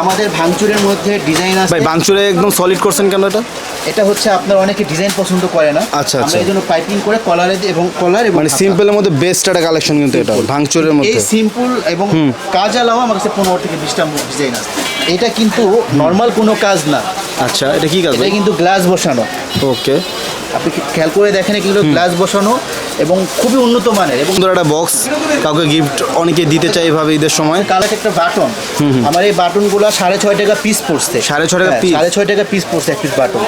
আমাদের ভাঙচুরের মধ্যে ডিজাইন আছে। ভাই বাংচুরে একদম সলিড করছেন কেন এটা? এটা হচ্ছে আপনার অনেকে ডিজাইন পছন্দ করে না। আচ্ছা, আমরা আচ্ছা। এই জন্য পাইপিং করে কলারে এবং কলার এবং মানে সিম্পলের মধ্যে বেস্ট একটা কালেকশন কিন্তু এটা ভাঙচুরের মধ্যে। এই সিম্পল এবং কাজ আলাও আমার কাছে পনেরো থেকে বিশটা ডিজাইন আছে। এটা কিন্তু নর্মাল কোনো কাজ না। আচ্ছা এটা কি কাজ এটা কিন্তু গ্লাস বসানো। ওকে আপনি কি খেয়াল করে দেখেন এগুলো গ্লাস বসানো এবং খুবই উন্নত মানের এবং সুন্দর একটা বক্স কাউকে গিফট অনেকে দিতে চায় এভাবে ঈদের সময়। কালার একটা বাটন আমার এই বাটনগুলো সাড়ে ছয় টাকা পিস পড়ছে। সাড়ে ছয় টাকা হ্যাঁ, সাড়ে ছয় টাকা পিস পড়ছে এক পিস বাটন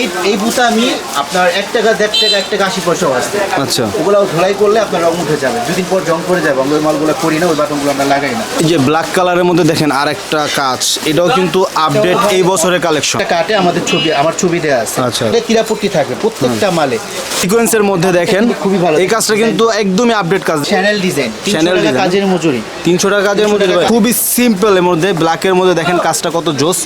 এই এই বুতা আমি আপনার এক টাকা দেড় টাকা এক টাকা আশি পয়সাও আসছে আচ্ছা। ওগুলো ধোলাই করলে আপনার রং উঠে যাবে। দুদিন পর জং করে যাবে। আমরা ওই মালগুলো করি না ওই বাটনগুলো আমরা লাগাই না। এই যে ব্ল্যাক কালারের মধ্যে দেখেন আর একটা কাজ এটাও কিন্তু আপডেট এই বছরের কালেকশন কাটে আমাদের ছবি আমার ছবি দেওয়া আছে। আচ্ছা। এটা কিরাপট্টি থাকে প্রত্যেকটা মালে। সিকোয়েন্সের মধ্যে দেখেন খুবই ভালো। এই কাজটা কিন্তু একদমই আপডেট কাজ। চ্যানেল ডিজাইন চ্যানেল কাজের মজুরি। তিনশো টাকা কাজের 300 খুবই সিম্পল এর মধ্যে ব্ল্যাকের মধ্যে দেখেন কাজটা কত জোস।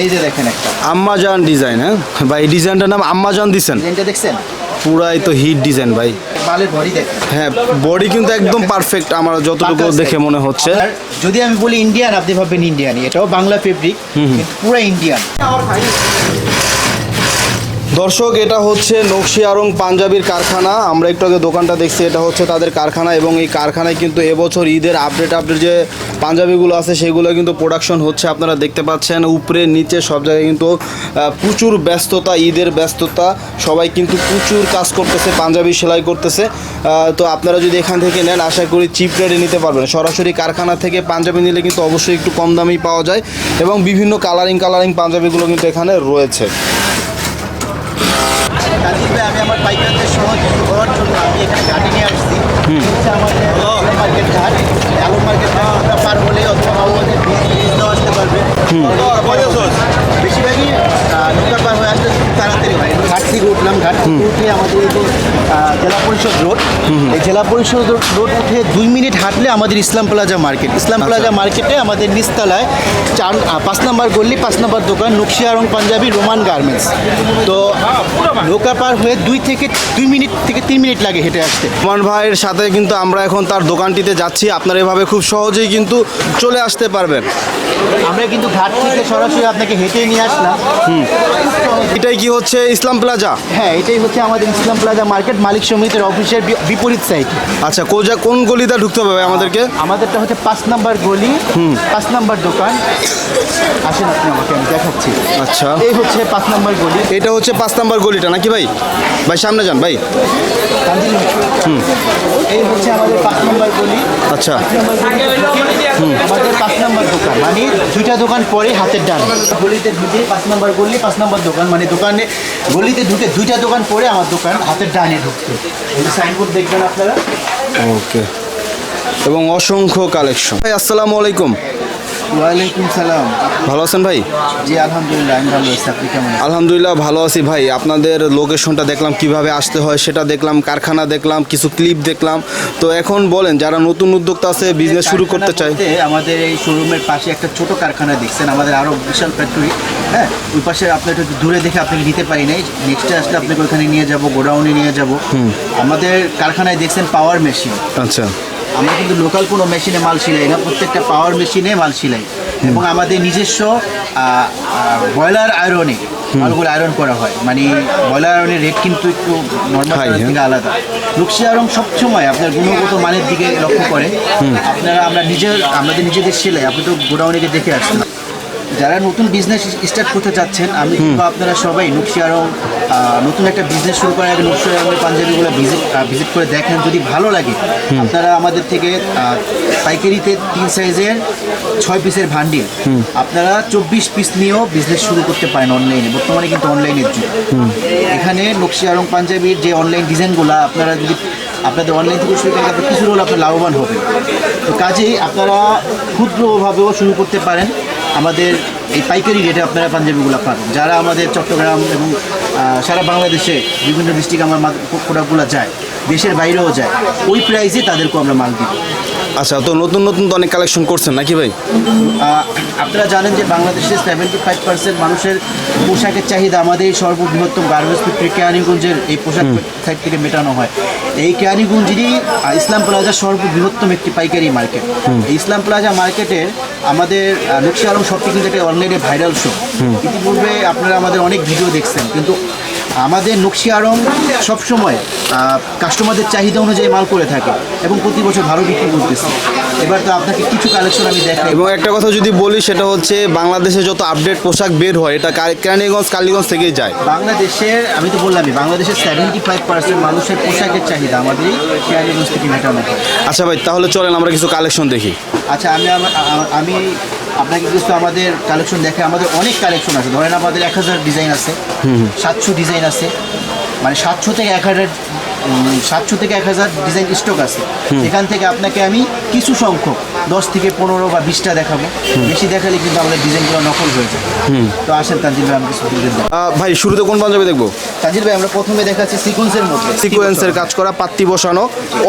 এই যে দেখেন একটা। আম্মাজান ডিজাইন হ্যাঁ? ভাই এই ডিজাইনটার নাম আম্মাজান দিছেন। ডিজাইনটা দেখছেন? পুরাই তো হিট ডিজাইন ভাই। হ্যাঁ বডি কিন্তু একদম পারফেক্ট আমার যতটুকু দেখে মনে হচ্ছে। যদি আমি বলি ইন্ডিয়ান আপনি ভাববেন ইন্ডিয়ানই এটাও বাংলা ফেব্রিক পুরো ইন্ডিয়ান দর্শক, এটা হচ্ছে নকশি আরং পাঞ্জাবির কারখানা। আমরা একটু আগে দোকানটা দেখছি, এটা হচ্ছে তাদের কারখানা এবং এই কারখানায় কিন্তু এবছর ঈদের আপডেট আপডেট যে পাঞ্জাবিগুলো আছে, সেগুলো কিন্তু প্রোডাকশন হচ্ছে। আপনারা দেখতে পাচ্ছেন, উপরে, নিচে সব জায়গায় কিন্তু প্রচুর ব্যস্ততা, ঈদের ব্যস্ততা। সবাই কিন্তু প্রচুর কাজ করতেছে, পাঞ্জাবি সেলাই করতেছে। তো আপনারা যদি এখান থেকে নেন, আশা করি চিপ রেটে নিতে পারবেন। সরাসরি কারখানা থেকে পাঞ্জাবি নিলে কিন্তু অবশ্যই একটু কম দামেই পাওয়া যায় এবং বিভিন্ন কালারিং কালারিং পাঞ্জাবিগুলো কিন্তু এখানে রয়েছে। ভাই আমি আমার পাইকারদের সহজ করার জন্য আমি এখানে ঘাটে নিয়ে আসছি। আমাদের মার্কেট ঘাট। আলু মার্কেট ঘাট পার হলে অথবা আমাদের ব্রিজটাও আসতে পারবে। বেশিরভাগই নৌকা পার হয়ে আসতে তাড়াতাড়ি হয়। ঘাট থেকে উঠলাম ঘাট থেকে উঠে আমাদের এই যে জেলা পরিষদ রোড এই জেলা পরিষদ রোড উঠে দুই মিনিট হাঁটলে আমাদের Islam plaza market. Islam plaza মার্কেটে আমাদের নিচতলায় চার পাঁচ নম্বর গল্লি পাঁচ নম্বর দোকান নকশিয়া রং পাঞ্জাবি রোমান গার্মেন্টস। তো নৌকা পার হয়ে দুই থেকে দুই মিনিট থেকে তিন মিনিট লাগে হেঁটে আসতে। রহমান ভাইয়ের সাথে কিন্তু আমরা এখন তার দোকানটিতে যাচ্ছি আপনারা এভাবে খুব সহজেই কিন্তু চলে আসতে পারবেন। আমরা কিন্তু ঘাট থেকে সরাসরি আপনাকে হেঁটে নিয়ে আসলাম। এটাই কি হচ্ছে ইসলাম প্লাজা হ্যাঁ এটাই হচ্ছে আমাদের ইসলাম প্লাজা মার্কেট মালিক সমিতির অফিসের বিপরীত সাইড আচ্ছা কোজা কোন গলিতে ঢুকতে হবে আমাদেরকে? আমাদেরটা হচ্ছে পাঁচ নাম্বার গলি পাঁচ নাম্বার দোকান। আসেন আপনি আমাকে আমি দেখাচ্ছি। আচ্ছা। এই হচ্ছে পাঁচ নাম্বার গলি। এটা হচ্ছে পাঁচ নাম্বার গলিটা নাকি ভাই? ভাই সামনে যান ভাই। কান্দিল এই হচ্ছে আমাদের পাঁচ নাম্বার গলি। আচ্ছা। গলি আমাদের পাঁচ নাম্বার দোকান। মানে দুইটা দোকান পরে হাতের ডান। গলিতে ঢুকে পাঁচ নাম্বার গলি পাঁচ নাম্বার দোকান। মানে দোকানে গলিতে ঢুকে দুইটা দোকান পরে আমার দোকান হাতের ডানে ঢুকতে এই সাইনবোর্ড দেখবেন আপনারা? ওকে। এবং অসংখ্য কালেকশন। ভাই আসসালামু আলাইকুম। ওয়ালাইকুম সালাম। ভালো আছেন ভাই? জি আলহামদুলিল্লাহ আমি ভালো আছি। আপনি কেমন আলহামদুলিল্লাহ ভালো আছি ভাই। আপনাদের লোকেশনটা দেখলাম কীভাবে আসতে হয় সেটা দেখলাম কারখানা দেখলাম কিছু ক্লিপ দেখলাম। তো এখন বলেন যারা নতুন উদ্যোক্তা আছে বিজনেস শুরু করতে চায়। আমাদের এই শোরুমের পাশে একটা ছোট কারখানা দেখছেন আমাদের আরও বিশাল ফ্যাক্টরি হ্যাঁ ওই পাশে আপনি একটু দূরে দেখে আপনাকে নিতে পারি নাই। নেক্সটে আসলে আপনাকে ওখানে নিয়ে যাব গোডাউনে নিয়ে যাব। আমাদের কারখানায় দেখছেন পাওয়ার মেশিন আচ্ছা। আমরা কিন্তু লোকাল কোনো মেশিনে মাল সিলাই না প্রত্যেকটা পাওয়ার মেশিনে মাল সিলাই এবং আমাদের নিজস্ব বয়লার আয়রনে মালগুলো আয়রন করা হয়। মানে বয়লার আয়রনের রেট কিন্তু একটু নর্মাল হ্যাঁ। থেকে আলাদা। লুকসি আয়রন সবসময় আপনার গুণগত মানের দিকে লক্ষ্য করে আপনারা আমরা নিজের আমাদের নিজেদের সেলাই আপনি তো গোডাউনে দেখে আসছেন। যারা নতুন বিজনেস স্টার্ট করতে চাচ্ছেন আমি আপনারা সবাই নকশি আরং নতুন একটা বিজনেস শুরু করার আগে নকশি পাঞ্জাবিগুলো ভিজিট ভিজিট করে দেখেন। যদি ভালো লাগে আপনারা আমাদের থেকে পাইকারিতে তিন সাইজের ছয় পিসের ভান্ডিল আপনারা চব্বিশ পিস নিয়েও বিজনেস শুরু করতে পারেন অনলাইনে বর্তমানে কিন্তু অনলাইনের যুগ। এখানে নকশি আরং পাঞ্জাবির যে অনলাইন ডিজাইনগুলো আপনারা যদি আপনাদের অনলাইন থেকে শুরু করেন কিছু হলে আপনার লাভবান হবে। তো কাজেই আপনারা ক্ষুদ্রভাবেও শুরু করতে পারেন। আমাদের এই পাইকারি রেটে আপনারা পাঞ্জাবিগুলো পান যারা আমাদের চট্টগ্রাম এবং সারা বাংলাদেশে বিভিন্ন ডিস্ট্রিক্ট আমার প্রোডাক্টগুলো যায়, দেশের বাইরেও যায়, ওই প্রাইসে তাদেরকেও আমরা মাল দিই আচ্ছা তো নতুন নতুন তো অনেক কালেকশন করছেন নাকি ভাই? আপনারা জানেন যে বাংলাদেশের সেভেন্টি ফাইভ পার্সেন্ট মানুষের পোশাকের চাহিদা আমাদের এই সর্ববৃহত্তম গার্মেন্টস ফ্যাক্টরি কেয়ানিগঞ্জের এই পোশাক সাইড থেকে মেটানো হয়। এই কেয়ানিগঞ্জেরই ইসলাম প্লাজা সর্ববৃহত্তম একটি পাইকারি মার্কেট ইসলাম প্লাজা মার্কেটের আমাদের নকশি আলম শপটি কিন্তু একটা অনলাইনে ভাইরাল শো ইতিপূর্বে আপনারা আমাদের অনেক ভিডিও দেখছেন কিন্তু আমাদের নকশি আরং সবসময় কাস্টমারদের চাহিদা অনুযায়ী মাল করে থাকে এবং প্রতি বছর ভালো বিক্রি করতেছে। এবার তো আপনাকে কিছু কালেকশন আমি দেখাই। এবং একটা কথা যদি বলি সেটা হচ্ছে বাংলাদেশে যত আপডেট পোশাক বের হয় এটা কেরানীগঞ্জ কালীগঞ্জ থেকেই যায়। বাংলাদেশের আমি তো বললামই বাংলাদেশের সেভেন্টি ফাইভ পার্সেন্ট মানুষের পোশাকের চাহিদা আমাদের এই কেয়ারিগঞ্জ থেকে মেটানো আচ্ছা ভাই তাহলে চলেন আমরা কিছু কালেকশন দেখি। আচ্ছা আমি আমি আপনাকে কিছু আমাদের কালেকশন দেখে আমাদের অনেক কালেকশন আছে। ধরেন আমাদের এক হাজার ডিজাইন আছে সাতশো ডিজাইন আছে মানে সাতশো থেকে এক হাজার সাতশো থেকে এক হাজার ডিজাইন স্টক আছে। এখান থেকে আপনাকে আমি কিছু সংখ্যক দশ থেকে পনেরো বা বিশটা দেখাবো। বেশি দেখালে কিন্তু আমাদের ডিজাইনগুলো নকল হয়ে যায়। তো আসেন তানজিল ভাই আমি কিছু ডিজাইন দেখাবো ভাই শুরুতে কোন পাঞ্জাবি দেখব? তানজিল ভাই আমরা প্রথমে দেখাচ্ছি সিকোয়েন্সের মধ্যে। সিকোয়েন্সের কাজ করা পাত্তি বসানো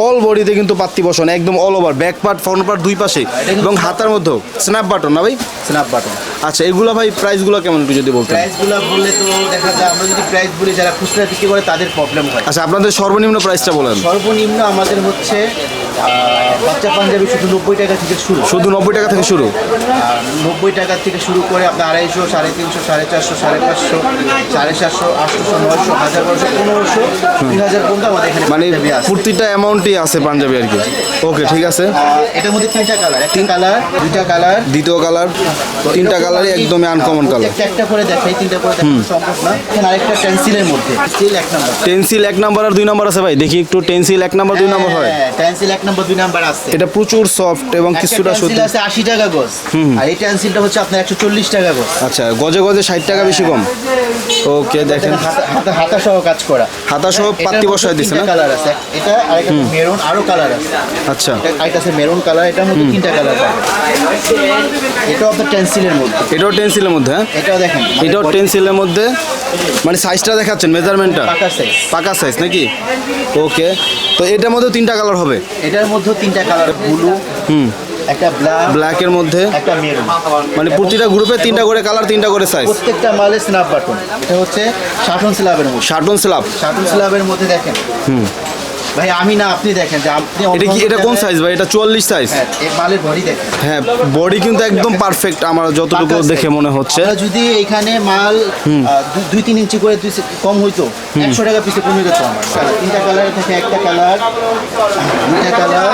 অল বডিতে কিন্তু পাত্তি বসানো একদম all over back part front part দুই পাশে এবং হাতার মধ্যেও। স্ন্যাপ বাটন না ভাই? স্ন্যাপ বাটন আচ্ছা এগুলো ভাই প্রাইসগুলো কেমন একটু যদি বলতেন? প্রাইসগুলো বললে তো দেখা যায় আমরা যদি প্রাইস বলি যারা খুচরা বিক্রি করে তাদের প্রবলেম হয়। আচ্ছা আপনাদের সর্বনিম্ন প্রাইসটা বলেন। সর্বনিম্ন আমাদের হচ্ছে বাচ্চা পাঞ্জাবি শুধু নব্বই টাকা থেকে শুরু। শুধু নব্বই টাকা থেকে শুরু? নব্বই টাকা থেকে শুরু করে আপনার আড়াইশো সাড়ে তিনশো সাড়ে চারশো সাড়ে পাঁচশো সাড়ে সাতশো আটশোশো নয়শো হাজার বারোশো পনেরোশো দুই হাজার পর্যন্ত আমাদের এখানে মানে প্রতিটা অ্যামাউন্টই আছে পাঞ্জাবি আর কি। ওকে ঠিক আছে। এটার মধ্যে তিনটা কালার একটা কালার দুইটা কালার দ্বিতীয় কালার তিনটা কালারই একদমই আনকমন কালার একটা করে দেখাই তিনটা করে দেখানো সম্ভব না। আরেকটা পেন্সিলের মধ্যে স্টিল এক নাম্বার টেন্সিল এক নাম্বার আর দুই নাম্বার আছে ভাই দেখি একটু টেন্সিল এক নাম্বার দুই নাম্বার হয়। পেন্সিল এক নাম্বার দুই নাম্বার আছে। এটা প্রচুর সফট এবং কিছুটা সত্যি। আছে আশি টাকা গজ। আর এই পেন্সিলটা হচ্ছে আপনার একশো চল্লিশ টাকা গজ। আচ্ছা গজে গজে ষাট টাকা বেশি কম। ওকে দেখেন। হাতা- হাতা সহ কাজ করা। হাতা সহ পাত্তি বসায় দিছে না? কালার আছে। এটা আরেকটা মেরুন আরও কালার আছে। আচ্ছা। এটা আছে মেরুন কালার এটা মধ্যে তিনটা কালার পাবে এটাও আপনার টেন্সিলের মধ্যে। এটাও টেন্সিলের মধ্যে হ্যাঁ? এটাও দেখেন। এটাও টেন্সিলের মধ্যে। মানে সাইজটা দেখাচ্ছেন মেজারমেন্টটা পাকা সাইজ নাকি? ওকে তো এটার মধ্যে তিনটা কালার হবে? এটার মধ্যে তিনটা কালার ব্লু হুম। একটা ব্ল্যাক ব্ল্যাকের মধ্যে? একটা মেরুন মানে প্রতিটা গ্রুপে তিনটা করে কালার তিনটা করে সাইজ প্রত্যেকটা মালে স্ন্যাপ বাটন এটা হচ্ছে শাটন স্ল্যাবের মধ্যে। শার্টন স্ল্যাব শাটন স্ল্যাবের মধ্যে দেখেন। ভাই আমি না আপনি দেখেন যে আপনি এটা কি এটা কোন সাইজ ভাই? এটা চুয়াল্লিশ সাইজ হ্যাঁ এই মালের বডি দেখেন। হ্যাঁ বডি কিন্তু একদম পারফেক্ট আমার যতটুকু দেখে মনে হচ্ছে। আমরা যদি এখানে মাল আহ, দু- দুই তিন ইঞ্চি করে কম হইতো একশো টাকা পিসে কমে। যেত আমার তিনটা কালার থেকে একটা কালার দুইটা কালার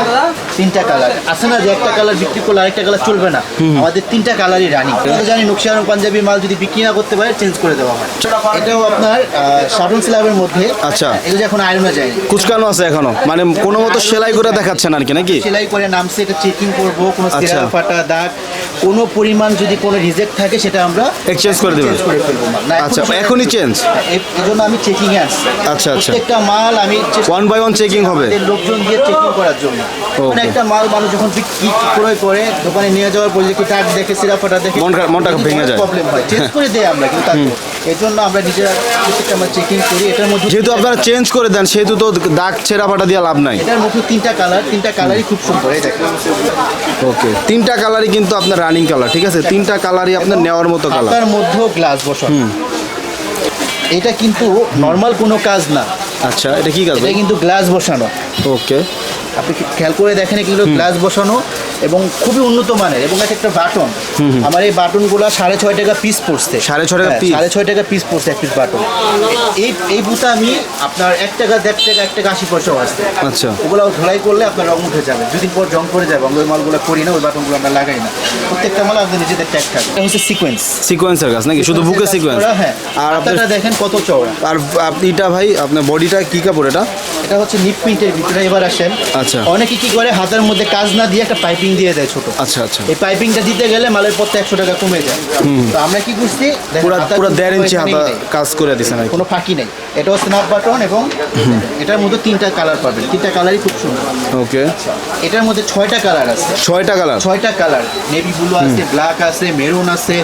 তিনটা কালার আছে না যে একটা কালার বিক্রি করলে আরেকটা কালার চলবে না? আমাদের তিনটা কালারই রানি আমরা জানি নকশি আরং পাঞ্জাবি মাল যদি বিক্রি না করতে পারে চেঞ্জ করে দেওয়া হয়। এটাও আপনার শাটন স্ল্যাবের মধ্যে। আচ্ছা। এগুলো এখন আয়রনে যায়। কুচকানো আছে এখনও? মানে কোনো মতো সেলাই করে দেখাচ্ছেন আর কি নাকি? সেলাই করে নামছে এটা চেকিং করব কোনো আচ্ছা। সিরা ফাটা দাগ কোনো পরিমাণ যদি কোনো রিজেক্ট থাকে সেটা আমরা এক্সচেঞ্জ করে এখন আচ্ছা, এখনই চেঞ্জ এই জন্য আমি চেকিং এ আচ্ছা, আচ্ছা। প্রত্যেকটা মাল আমি ওয়ান বাই ওয়ান চেকিং হবে। লোকজন দিয়ে চেকিং করার জন্য। মানে একটা মাল মানুষ যখন ক্রয় করে দোকানে নিয়ে যাওয়ার পর যে কি টাক দেখে সিরা ফাটা দেখে মনটা- মনটা ভেঙে যায়। প্রবলেম হয়। চেঞ্জ করে দেয় আমরা কিন্তু এই জন্য আমরা নিজেরা আমরা চেকিং করি এটার মধ্যে যেহেতু আপনারা চেঞ্জ করে দেন সেহেতু তো দাগ ছেঁড়া ফাটা দিয়ে লাভ নাই। এটার মধ্যে তিনটা কালার তিনটা কালারই খুব সুন্দর এই দেখেন। ওকে তিনটা কালারই কিন্তু আপনার রানিং কালার ঠিক আছে? তিনটা কালারই আপনার নেওয়ার মতো কালার তার মধ্যেও গ্লাস বসানো। এটা কিন্তু নর্মাল কোনো কাজ না। আচ্ছা এটা কি কাজ? এটা কিন্তু গ্লাস বসানো। ওকে আপনি খেয়াল করে দেখেন এগুলো গ্লাস বসানো এবং খুবই উন্নত মানের এবং এক একটা বাটন আমার এই বাটনগুলো সাড়ে ছয় টাকা পিস পড়ছে। সাড়ে ছয় টাকা হ্যাঁ, সাড়ে ছয় টাকা পিস পড়ছে এক পিস বাটন এই এই বুতা আমি আপনার এক টাকা দেড় টাকা এক টাকা আশি পয়সাও আসছে আচ্ছা। ওগুলো ধোলাই করলে আপনার রং উঠে যাবে। দুদিন পর জং করে যাবে আমরা ওই মালগুলো করি না ওই বাটনগুলো আমরা লাগাই না। প্রত্যেকটা মাল আপনাদের নিজেদের ট্যাগ থাকে। এটা হচ্ছে সিকোয়েন্স সিকোয়েন্সের কাজ নাকি? শুধু বুকে সিকোয়েন্স হ্যাঁ। আর আপনারা দেখেন কত চওড়া? আর আপনিটা ভাই আপনার বডিটা কি কাপড় এটা? এটা হচ্ছে নিপ প্রিন্টের ভিতরে এবার আসেন। আচ্ছা। অনেকে কি করে হাতের মধ্যে কাজ না দিয়ে একটা পাইপিং দিয়ে দেয় ছোট। আচ্ছা আচ্ছা। এই পাইপিংটা দিতে গেলে মালের পথে একশো টাকা কমে যায়। তো আমরা কি করছি পুরো দেড় ইঞ্চি হাতা কাজ করে কি। কোনো ফাঁকি নেই। হচ্ছে স্ন্যাপ বাটন এবং এটার মধ্যে তিনটা কালার পাবেন। তিনটা কালারই খুব সুন্দর। ওকে। এটার মধ্যে ছয়টা কালার আছে। ছয়টা কালার ছয়টা কালার নেভি ব্লু আছে ব্ল্যাক আছে মেরুন আছে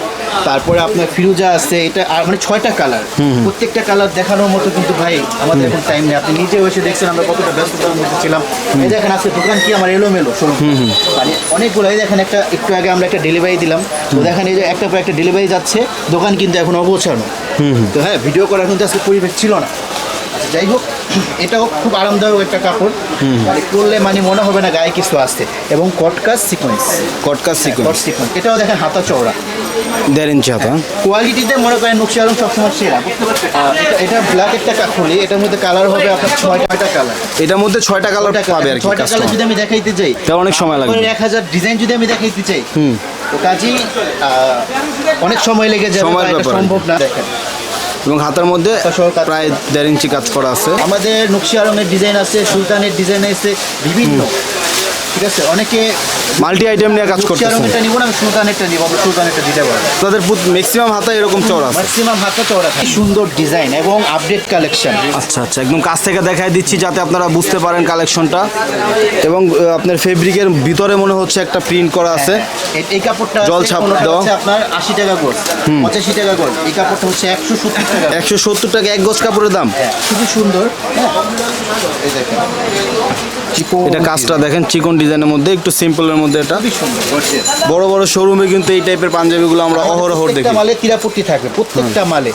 তারপরে আপনার ফিরুজা আছে এটা মানে ছয়টা কালার প্রত্যেকটা কালার দেখানোর মতো কিন্তু ভাই আমাদের এখন টাইম নেই। আপনি নিজে এসে দেখছেন আমরা কতটা ব্যস্ততার মধ্যে ছিলাম। এই দেখেন আজকে দোকান কি আমার এলোমেলো শোরুম মানে অনেকগুলো এই দেখেন একটা একটু আগে আমরা একটা ডেলিভারি দিলাম। তো দেখেন এই যে একটা পর একটা ডেলিভারি যাচ্ছে দোকান কিন্তু এখন অবচানো তো হ্যাঁ ভিডিও করার কিন্তু আজকে পরিবেশ ছিল না। যাই হোক এটাও খুব আরামদায়ক একটা কাপড়। মানে করলে মানে মনে হবে না গায়ে কিছু আসতে এবং কটকাস সিকোয়েন্স কটকাস কট সিকোয়েন্স সিকোয়েন্স এটাও দেখেন হাতা চওড়া। দেড় ইঞ্চি হাতা। কোয়ালিটিতে মনে করেন নকশি আলম সবসময় সেরা পারছেন? এটা- ব্ল্যাক একটা কাপড়ি এটার মধ্যে কালার হবে আপনার ছয়টা কালার এটার মধ্যে ছয়টা কালার পাবে আর কি ছয়টা কালার যদি আমি দেখাইতে চাই তাহলে অনেক সময় লাগবে। এক হাজার ডিজাইন যদি আমি দেখাইতে চাই তো কাজেই অনেক সময় লেগে যাবে। সম্ভব না। দেখেন এবং হাতার মধ্যে প্রায় দেড় ইঞ্চি কাজ করা আছে। আমাদের নকশি আলমের ডিজাইন আছে সুলতানের ডিজাইন আছে বিভিন্ন। ঠিক আছে অনেকে মাল্টি আইটেম নিয়ে কাজ করতেছে। আলমেরটা নিবো না সুলতানেরটা নিবো আমি সুলতানেরটা দিতে পারব। তাদের ম্যাক্সিমাম হাতা এরকম চওড়া ম্যাক্সিমাম হাতটা চওড়া সুন্দর ডিজাইন এবং আপডেট কালেকশন আচ্ছা আচ্ছা একদম কাছ থেকে দেখাই দিচ্ছি যাতে আপনারা বুঝতে পারেন কালেকশনটা এবং আপনার ফেব্রিকের ভিতরে মনে হচ্ছে একটা প্রিন্ট করা আছে। এই- কাপড়টা জল ছাপ দেওয়া। আপনার আশি টাকা গোল পঁচাশি টাকা গোল এই কাপড়টা হচ্ছে একশো সত্তর টাকা একশো সত্তর টাকা এক গজ কাপড়ের দাম? হ্যাঁ, খুবই সুন্দর। হ্যাঁ। এটা কাজটা দেখেন চিকন ডিজাইনের মধ্যে একটু সিম্পলের মধ্যে এটা। বড় বড় শোরুমে কিন্তু এই টাইপের পাঞ্জাবিগুলো আমরা অহরহ দেখি। মালে তিরাপট্টি থাকবে প্রত্যেকটা মালে।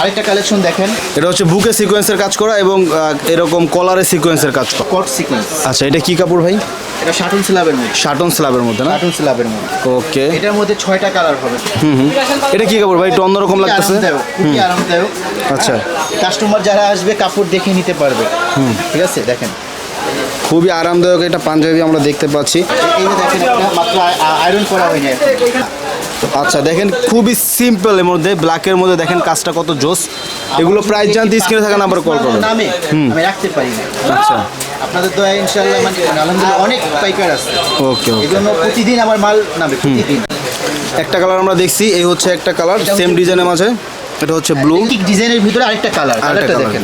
আরেকটা কালেকশন দেখেন। এটা হচ্ছে বুকে সিকোয়েন্সের কাজ করা এবং এরকম কলারে সিকোয়েন্সের কাজ করা। কট সিকোয়েন্স আচ্ছা এটা কি কাপড় ভাই? এটা শাটন স্ল্যাবের মধ্যে। শাটন স্ল্যাবের মধ্যে না? শাটন স্ল্যাবের মধ্যে। ওকে এটার মধ্যে ছয়টা কালার হবে। হুম হুম। এটা কি কাপড় ভাই? একটু অন্যরকম লাগতেছে। আরামদায়ক আচ্ছা। কাস্টমার যারা আসবে কাপড় দেখে নিতে পারবে। হুম। ঠিক আছে? দেখেন। খুবই আরামদায়ক এটা পাঞ্জাবি আমরা দেখতে পাচ্ছি। আয়রন করা হয়নি আচ্ছা দেখেন খুবই সিম্পল এর মধ্যে ব্ল্যাকের মধ্যে দেখেন কাজটা কত জোস। এগুলো প্রাইস জানতে স্ক্রিনে থাকা নাম্বার কল করবেন। নামে আমি রাখতে পারি আচ্ছা। আপনাদের দয়া ইনশাআল্লাহ মানে আলহামদুলিল্লাহ অনেক পাইকার আছে। ওকে ওকে জন্য প্রতিদিন আমার মাল নামে প্রতিদিন। একটা কালার আমরা দেখছি এই হচ্ছে একটা কালার সেম ডিজাইনের মাঝে। এটা হচ্ছে ব্লু ঠিক ডিজাইনের ভিতরে আরেকটা কালার কালারটা দেখেন।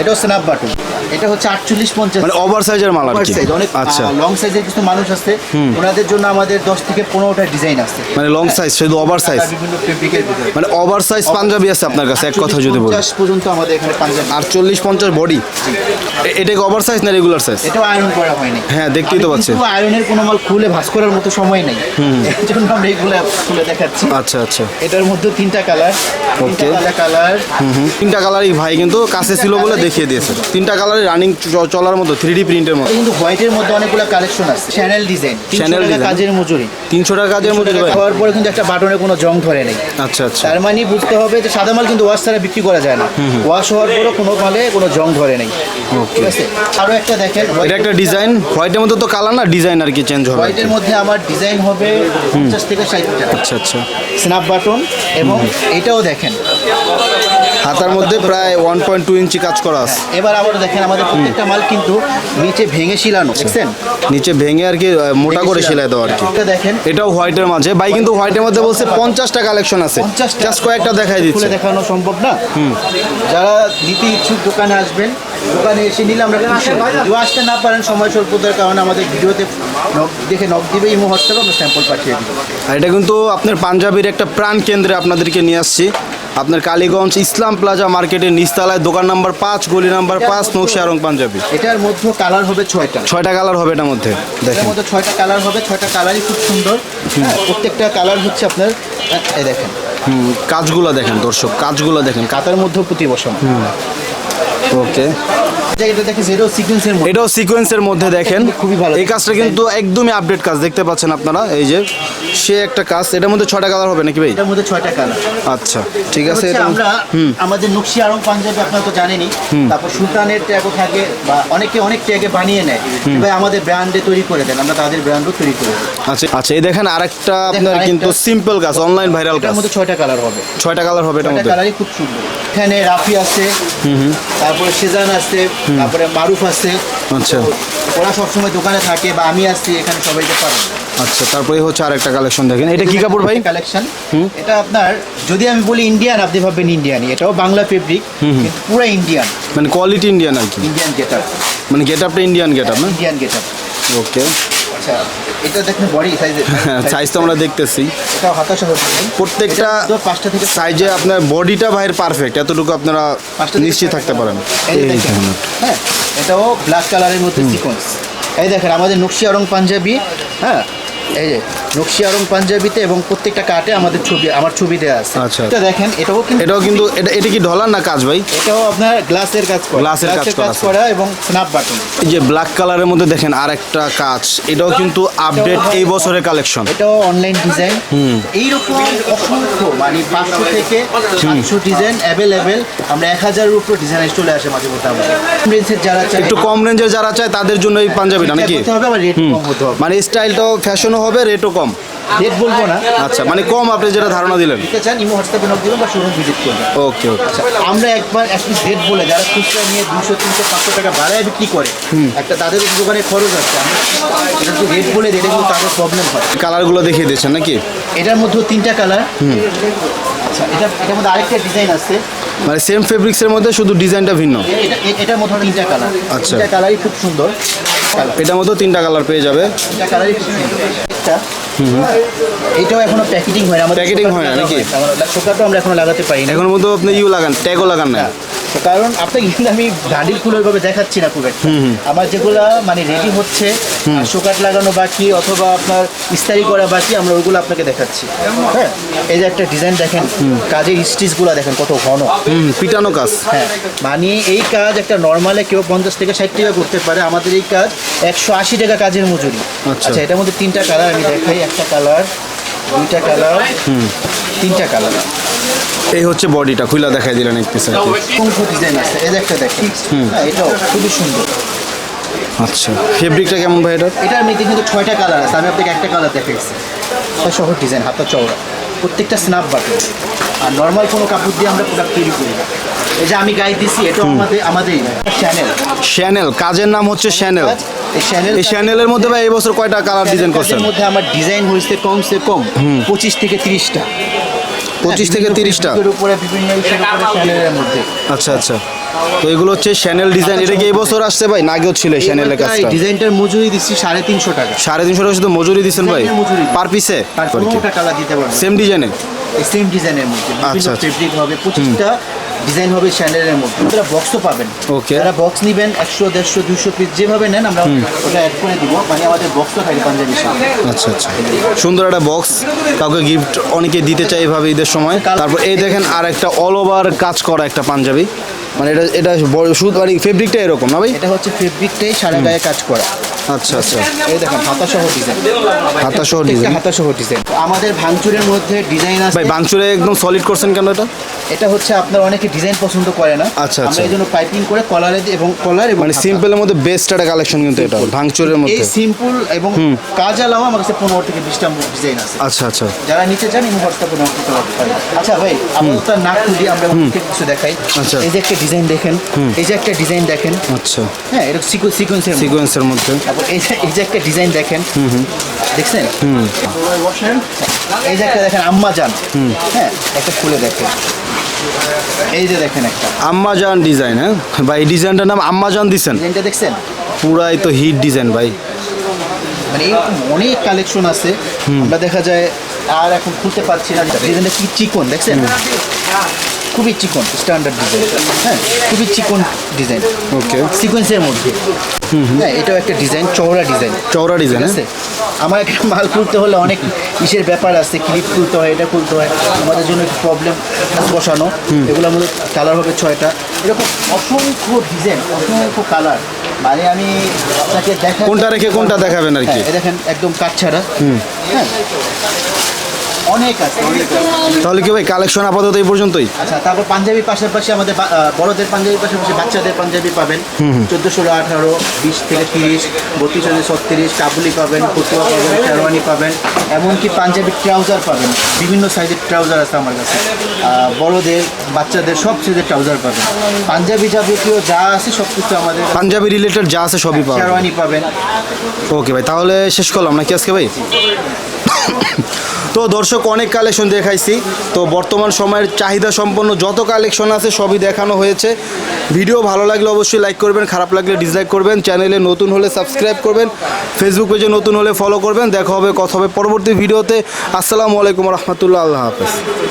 এটা হচ্ছে স্ন্যাপ বাটন এটা হচ্ছে আটচল্লিশ পঞ্চাশ। মানে ওভার সাইজের মাল আর কি। অনেক আচ্ছা। লং সাইজের কিছু মানুষ আছে। ওনাদের জন্য আমাদের দশ থেকে পনেরোটা ডিজাইন আছে। মানে লং সাইজ শুধু ওভার সাইজ বিভিন্ন ফেব্রিকের ভিতরে। মানে ওভার সাইজ পাঞ্জাবি আছে আপনার কাছে এক কথা যদি বলি। 50 পর্যন্ত আমাদের এখানে পাঞ্জাবি আটচল্লিশ পঞ্চাশ বডি এটা কি ওভার সাইজ না রেগুলার সাইজ এটা আয়রন করা হয়নি। হ্যাঁ, দেখতেই তো আমি পাচ্ছি। কিন্তু আয়রনের কোনো মাল খুলে ভাঁজ করার মতো সময় নেই। এর জন্য আমরা এগুলো খুলে দেখাচ্ছি। আচ্ছা আচ্ছা। এটার মধ্যে তিনটা কালার তিনটা কালার তিনটা কালারই ভাই কিন্তু কাছে ছিল বলে দেখিয়ে দিয়েছে। তিনটা কালারই রানিং চলার মতো থ্রি ডি প্রিন্টের মতো। কিন্তু হোয়াইটের মধ্যে অনেকগুলো কালেকশন আছে চ্যানেল ডিজাইন চ্যানেল কাজের মজুরি। তিনশো টাকা কাজের ভাই। খাওয়ার পরে কিন্তু একটা বাটনে কোনো জং ধরে নেই। আচ্ছা আচ্ছা। তার মানে বুঝতে হবে যে সাদা মাল কিন্তু ওয়াশ ছাড়া বিক্রি করা যায় না। ওয়াশ হওয়ার পরও কোনো মালে কোনো জং ধরে নেই। ঠিক আছে? আরও একটা দেখেন। এটা একটা ডিজাইন হোয়াইটের মধ্যে তো কালার না ডিজাইন আর কি চেঞ্জ হবে হোয়াইটের মধ্যে আমার ডিজাইন হবে পঞ্চাশ থেকে ষাট টাকা। আচ্ছা আচ্ছা। স্ন্যাপ বাটন এবং এটাও দেখেন। হাতার মধ্যে প্রায় ওয়ান পয়েন্ট টু ইঞ্চি কাজ করা আছে। এবার আবার দেখেন আমাদের প্রত্যেকটা মাল কিন্তু নিচে ভেঙে শিলানো দেখছেন? নিচে ভেঙে আর কি মোটা করে সেলাই দেওয়া আর কি। দেখেন। এটাও হোয়াইটের মাঝে। ভাই কিন্তু হোয়াইটের মধ্যে বলছে পঞ্চাশটা কালেকশন আছে। জাস্ট কয়েকটা দেখাই দিচ্ছে। খুলে দেখানো সম্ভব না। হুম। যারা নিতে ইচ্ছুক দোকানে আসবেন দোকানে এসে নিলে আমরা খুশি। আসতে না পারেন সময় স্বল্পতার কারণে আমাদের ভিডিওতে নক দেখে নক দিবে ইমো হোয়াটসঅ্যাপে আমরা স্যাম্পল পাঠিয়ে দিব আর এটা কিন্তু আপনার পাঞ্জাবির একটা প্রাণ কেন্দ্রে আপনাদেরকে নিয়ে আসছি। আপনার কালীগঞ্জ ইসলাম প্লাজা মার্কেটের নিচতলায় দোকান নাম্বার পাঁচ গলি নাম্বার পাঁচ নকশা রং পাঞ্জাবি। এটার মধ্যে কালার হবে ছয়টা। ছয়টা কালার হবে এটার মধ্যে দেখেন। মধ্যে ছয়টা কালার হবে ছয়টা কালারই খুব সুন্দর। হ্যাঁ, প্রত্যেকটা কালার হচ্ছে আপনার এই দেখেন। হুম, কাজগুলো দেখেন দর্শক কাজগুলো দেখেন। কাতার মধ্যে প্রতি বসানো। ওকে। এটাও সিকোয়েন্সের মধ্যে। দেখেন। খুবই ভালো। এই কাজটা কিন্তু একদমই আপডেট কাজ দেখতে পাচ্ছেন আপনারা? এই যে সে একটা কাজ এটার মধ্যে ছয়টা কালার হবে নাকি ভাই? এটার মধ্যে ছয়টা কালার আচ্ছা ঠিক আছে আমরা আমাদের নকশি আরং পাঞ্জাবি আপনারা তো জানেনই। তারপর সুলতানের ট্যাগও থাকে বা অনেকে অনেক ট্যাগে বানিয়ে নেয়। ভাই আমাদের ব্র্যান্ডে তৈরি করে দেন আমরা তাদের ব্র্যান্ডও তৈরি করে আচ্ছা আচ্ছা এই দেখেন আরেকটা আপনার কিন্তু সিম্পল কাজ অনলাইন ভাইরাল কাজ মধ্যে ছয়টা কালার হবে। ছয়টা কালার হবে এটার মধ্যে। কালারই খুব সুন্দর। এখানে রাফি আছে তারপরে সেজান আছে তারপরে মারুফ আছে আচ্ছা। ওরা সবসময় দোকানে থাকে বা আমি আসছি এখানে সবাইকে পাবো আচ্ছা তারপরে হচ্ছে আর একটা কালেকশন দেখেন। এটা কি কাপড় ভাই? কালেকশন এটা আপনার যদি আমি বলি ইন্ডিয়ান আপনি ভাববেন ইন্ডিয়ানই এটাও বাংলা ফেব্রিক পুরো ইন্ডিয়ান মানে কোয়ালিটি ইন্ডিয়ান আর কি? ইন্ডিয়ান গেটআপ মানে গেট আপটা ইন্ডিয়ান গেট আপ না? ইন্ডিয়ান গেটআপ ওকে আচ্ছা এটা দেখেন বডি সাইজের সাইজ তো আমরা দেখতেছি। এটা হতাশা হচ্ছে প্রত্যেকটা পাঁচটা থেকে সাইজে আপনার বডিটা ভাইয়ের পারফেক্ট এতটুকু আপনারা নিশ্চিত থাকতে পারেন। হ্যাঁ এটাও ব্ল্যাক কালারের মধ্যে সিকোয়েন্স এই দেখেন আমাদের নকশিয়া রং পাঞ্জাবি হ্যাঁ এই যে নকশিয়া রং পাঞ্জাবিতে এবং প্রত্যেকটা কাটে আমাদের ছবি আমার ছবি দেওয়া আছে। আচ্ছা। এটা দেখেন এটাও কিন্তু এটাও কিন্তু এটা এটা কি ডলার না কাজ ভাই? এটাও আপনার গ্লাসের কাজ করা। গ্লাসের কাজ করা এবং স্ন্যাপ বাটন এই যে ব্ল্যাক কালারের মধ্যে দেখেন আর একটা কাজ। এটাও কিন্তু আপডেট এই বছরের কালেকশন এটাও অনলাইন ডিজাইন হুম। এইরকম অসংখ্য মানে পাঁচশো থেকে সাতশো ডিজাইন অ্যাভেলেবেল আমরা এক হাজারের উপর ডিজাইন চলে আসে মাঝে মধ্যে আমাদের। রেঞ্জের যারা চায় একটু কম রেঞ্জের যারা চায় তাদের জন্য এই পাঞ্জাবিটা নাকি? করতে হবে আবার রেট কম হতে হবে। মানে স্টাইলটাও ফ্যাশনও হবে রেটও কম। রেট বলব না। আচ্ছা মানে কম আপনি যেটা ধারণা দিলেন। দিতে চান ইমো হোয়াটসঅ্যাপে নক দিবেন বা শোরুম ভিজিট করবেন ওকে ওকে আমরা একবার একটি রেট বলে যারা খুচরা নিয়ে দুশো তিনশো পাঁচশো টাকা বাড়ায় বিক্রি করে একটা তাদের দোকানে খরচ আছে। আমরা এটা যদি রেট বলে রেটে কিন্তু তাদের প্রবলেম হয়। কালারগুলো দেখিয়ে দিচ্ছেন নাকি? এটার মধ্যেও তিনটা কালার আচ্ছা এটা এটার মধ্যে আরেকটা ডিজাইন আছে। মানে সেম ফেব্রিক্সের মধ্যে শুধু ডিজাইনটা ভিন্ন? এটা এটার মধ্যে তিনটা কালার আচ্ছা। তিনটা কালারই খুব সুন্দর। কালার মতো তিনটা কালার পেয়ে যাবে। এটা এটাও এখনও প্যাকেটিং হয় না। প্যাকেটিং হয় না নাকি? শোকারটা আমরা এখনও লাগাতে পারি না এখন মতো আপনি ইউ লাগান ট্যাগও লাগান না? তো কারণ আপনাকে কিন্তু আমি ডান্ডিল ফুল ওইভাবে দেখাচ্ছি না খুব একটা। আমার যেগুলা মানে রেডি হচ্ছে শোকাট লাগানো বাকি অথবা আপনার ইস্তারি করা বাকি আমরা ওইগুলো আপনাকে দেখাচ্ছি। হ্যাঁ? এই যে একটা ডিজাইন দেখেন কাজের স্টিচগুলো দেখেন কত ঘন। পিটানো কাজ। হ্যাঁ মানে এই কাজ একটা নর্মালে কেউ পঞ্চাশ থেকে ষাট টাকা করতে পারে আমাদের এই কাজ একশো আশি টাকা কাজের মজুরি। আচ্ছা। আচ্ছা এটার মধ্যে তিনটা কালার আমি দেখাই একটা কালার দুইটা কালার হুম। তিনটা কালার এই হচ্ছে বডিটা খুলে দেখাই দিলেন এক পিস অসংখ্য ডিজাইন আছে? এই একটা দেখি হ্যাঁ এটাও খুবই সুন্দর। আচ্ছা ফেব্রিকটা কেমন ভাই এটার? এটার মধ্যে কিন্তু ছয়টা কালার আছে আমি আপনাকে একটা কালার দেখাইছি। ছয় সহ ডিজাইন হাতা চওড়া। প্রত্যেকটা স্ন্যাপ বাটন আর নর্মাল কোনো কাপড় দিয়ে আমরা প্রোডাক্ট তৈরি করি না। এই যে আমি গায়ে দিছি এটা আমাদের আমাদের চ্যানেল শ্যানেল কাজের নাম হচ্ছে শ্যানেল এই শ্যানেলের মধ্যে ভাই এই বছর কয়টা কালার ডিজাইন করছেন? মধ্যে আমার ডিজাইন হয়েছে কমসে কম পঁচিশ থেকে তিরিশটা। পঁচিশ থেকে তিরিশটা? উপরে বিভিন্ন চ্যানেলের মধ্যে। আচ্ছা আচ্ছা। তো এগুলো হচ্ছে শ্যানেল ডিজাইন এটা কি এই বছর আসছে ভাই? না আগেও ছিল শ্যানেলের এই ডিজাইনটার মজুরি দিচ্ছি সাড়ে তিনশো টাকা। সাড়ে তিনশো টাকা শুধু মজুরি দিচ্ছেন ভাই? পার পিসে সেম ডিজাইনে সেম ডিজাইনের মধ্যে। আচ্ছা, আচ্ছা। ফেব্রিক হবে পঁচিশটা ডিজাইন হবে স্যান্ডেলের মধ্যে। আপনারা বক্সও পাবেন। ওকে যারা বক্স নেবেন একশো দেড়শো দুশো পিস যেভাবে নেন আমরা ওটা অ্যাড করে দিব। মানে আমাদের বক্সও থাকে পাঞ্জাবি আচ্ছা আচ্ছা। সুন্দর একটা বক্স কাউকে গিফট অনেকে দিতে চাই এভাবে ঈদের সময়। তারপর এই দেখেন আর একটা অল ওভার কাজ করা একটা পাঞ্জাবি। মানে এটা এটা বড় শুধু মানে ফেব্রিকটা এরকম না ভাই? এটা হচ্ছে ফেব্রিকটাই সারা গায়ে কাজ করা। আচ্ছা আচ্ছা। এই দেখেন হাতা সহ ডিজাইন হাতা সহ ডিজাইন হাতা সহ ডিজাইন আমাদের ভাঙচুরের মধ্যে ডিজাইন আছে। ভাই বাংচুরে একদম সলিড করছেন কেন এটা? এটা হচ্ছে আপনার অনেকে ডিজাইন পছন্দ করে না। আচ্ছা, আমরা আচ্ছা। এই জন্য পাইপিং করে কলারে এবং কলার মানে। সিম্পলের মধ্যে বেস্ট একটা কালেকশন কিন্তু এটা ভাঙচুরের মধ্যে। এই সিম্পল এবং কাজ আলাও আমার কাছে পনেরো থেকে বিশটা ডিজাইন আছে। আচ্ছা আচ্ছা। যারা নিচে নক করতে পারেন। আচ্ছা ভাই আমরা তো না খুলি আমরা কিছু দেখাই। আচ্ছা। এই যে একটা ডিজাইন দেখেন। এই যে একটা ডিজাইন দেখেন। আচ্ছা। হ্যাঁ এটা সিকোয়েন্সের সিকোয়েন্সের মধ্যে। তারপর এই যে এই যে একটা ডিজাইন দেখেন। হুম হুম। দেখছেন? হুম। এই যে একটা দেখেন আম্মা যান হ্যাঁ একটা খুলে দেখেন। এই যে দেখেন একটা। আম্মাজান ডিজাইন হ্যাঁ? ভাই এই ডিজাইনটার নাম আম্মাজান দিছেন। ডিজাইনটা দেখছেন? পুরাই তো হিট ডিজাইন ভাই। মানে এরকম অনেক কালেকশন আছে। আমরা দেখা যায় আর এখন খুলতে পারছি না। ডিজাইনটা কি চিকন দেখছেন? খুবই চিকন স্ট্যান্ডার্ড ডিজাইন হ্যাঁ খুবই চিকন ডিজাইন ওকে সিকোয়েন্সের মধ্যে। হ্যাঁ এটাও একটা ডিজাইন চওড়া ডিজাইন চওড়া ডিজাইন ঠিক আছে? আমার একটা মাল খুলতে হলে অনেক ইসের ব্যাপার আছে ক্লিপ খুলতে হয় এটা খুলতে হয়। আমাদের জন্য একটু প্রবলেম বসানো। এগুলো মধ্যে কালার হবে ছয়টা। এরকম অসংখ্য ডিজাইন অসংখ্য কালার মানে আমি আপনাকে দেখা কোনটা রেখে কোনটা দেখাবেন আর কি? হ্যাঁ, দেখেন একদম কাঠ ছাড়া হ্যাঁ। অনেক আছে তাহলে কি ভাই কালেকশন আপাতত এই পর্যন্তই? আচ্ছা তারপর পাঞ্জাবি পাশাপাশি আমাদের বড়দের পাঞ্জাবির পাশাপাশি বাচ্চাদের পাঞ্জাবি পাবেন। চোদ্দ ষোলো আঠারো বিশ থেকে তিরিশ বত্রিশ থেকে ছত্রিশ কাবুলি পাবেন ফতুয়া পাবেন শেরওয়ানি পাবেন এমনকি পাঞ্জাবি ট্রাউজার পাবেন। বিভিন্ন সাইজের ট্রাউজার আছে আমার কাছে। বড়দের বাচ্চাদের সব সাইজের ট্রাউজার পাবেন। পাঞ্জাবি যাবতীয় যা আছে সব কিছু আমাদের পাঞ্জাবি রিলেটেড যা আছে সবই যাবে। শেরওয়ানি পাবেন। ওকে ভাই তাহলে শেষ করলাম নাকি আজকে ভাই? তো দর্শক, অনেক কালেকশন দেখাইছি। তো বর্তমান সময়ের চাহিদা সম্পন্ন যত কালেকশন আছে, সবই দেখানো হয়েছে। ভিডিও ভালো লাগলে অবশ্যই লাইক করবেন, খারাপ লাগলে ডিসলাইক করবেন। চ্যানেলে নতুন হলে সাবস্ক্রাইব করবেন। ফেসবুক পেজে নতুন হলে ফলো করবেন। দেখা হবে, কথা হবে পরবর্তী ভিডিওতে আসসালামু আলাইকুম রহমতুল্লাহ। আল্লাহ হাফেজ।